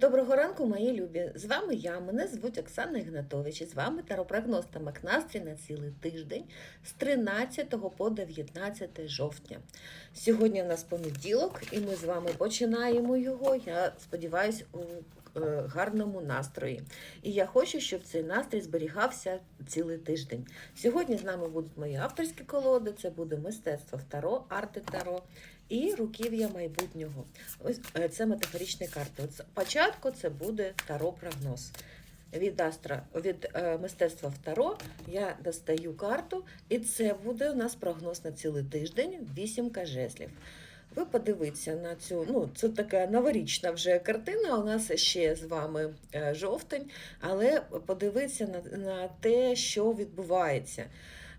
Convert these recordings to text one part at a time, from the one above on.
Доброго ранку, мої любі! З вами я, мене звуть Оксана Ігнатович, і з вами таропрогноз та Макнастрій на цілий тиждень з 13 по 19 жовтня. Сьогодні у нас понеділок, і ми з вами починаємо його. Я сподіваюся, у гарному настрої. І я хочу, щоб цей настрій зберігався цілий тиждень. Сьогодні з нами будуть мої авторські колоди, це буде мистецтво Таро, арти Таро і руків'я майбутнього. Ось е, це метафоричні карти. От спочатку це буде таро прогноз. Від астра від е, мистецтва таро я достаю карту, і це буде у нас прогноз на цілий тиждень. Вісімка жезлів. Ви подивіться на цю, ну це така новорічна вже картина. У нас ще з вами е, жовтень, але подивіться на, на те, що відбувається.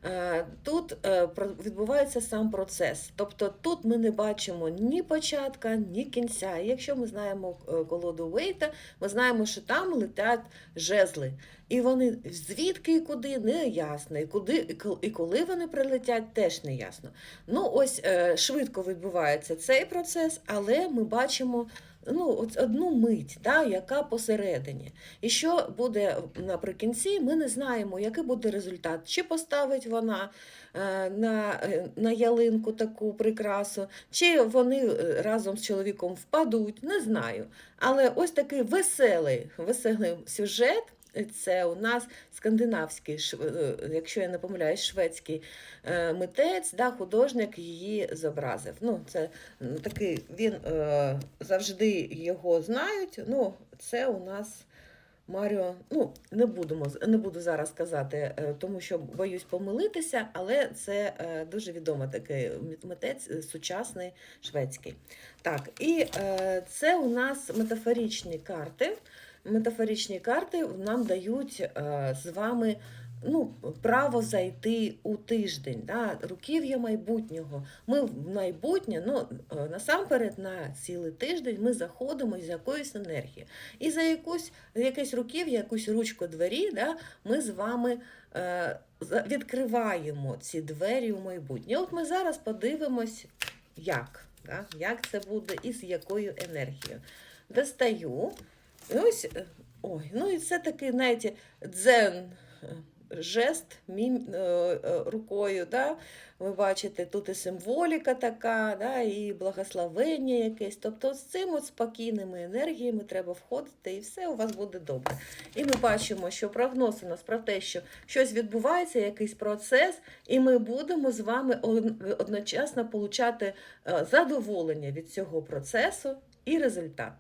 Е, Тут е, відбувається сам процес. Тобто тут ми не бачимо ні початка, ні кінця. Якщо ми знаємо е, колоду Вейта, ми знаємо, що там летять жезли. І вони звідки і куди не ясно. І куди і кол- і коли вони прилетять, теж не ясно. Ну, ось швидко відбувається цей процес, але ми бачимо. Ну, одну мить, да, яка посередині. І що буде наприкінці, ми не знаємо, який буде результат. Чи поставить вона е, на, е, на ялинку таку прикрасу, чи вони е, разом з чоловіком впадуть, не знаю. Але ось такий веселий, веселий сюжет. Це у нас скандинавський, е, якщо я не помиляюсь, шведський е, митець, да, художник її зобразив. Ну, це такий, він е, завжди його знають. Ну, це у нас Маріо. Ну, не будемо не буду зараз казати, тому що боюсь помилитися, але це дуже відомий такий митець сучасний шведський. Так, і це у нас метафоричні карти. Метафоричні карти нам дають е, з вами ну, право зайти у тиждень, да, руків'я майбутнього. Ми в майбутнє, ну е, насамперед на цілий тиждень ми заходимо з якоюсь енергією. І за якусь якесь руків'я, якусь ручку двері, да, ми з вами е, відкриваємо ці двері у майбутнє. От ми зараз подивимось, як, да, як це буде і з якою енергією. Достаю. Ось, е, ой, ну і це такий, знаєте, дзен. е, Жест мім, е, е, рукою, да? ви бачите, тут і символіка така, да? і благословення якесь. Тобто з цим от спокійними енергіями треба входити, і все у вас буде добре. І ми бачимо, що прогноз у нас про те, що щось відбувається, якийсь процес, і ми будемо з вами одночасно получати задоволення від цього процесу і результат.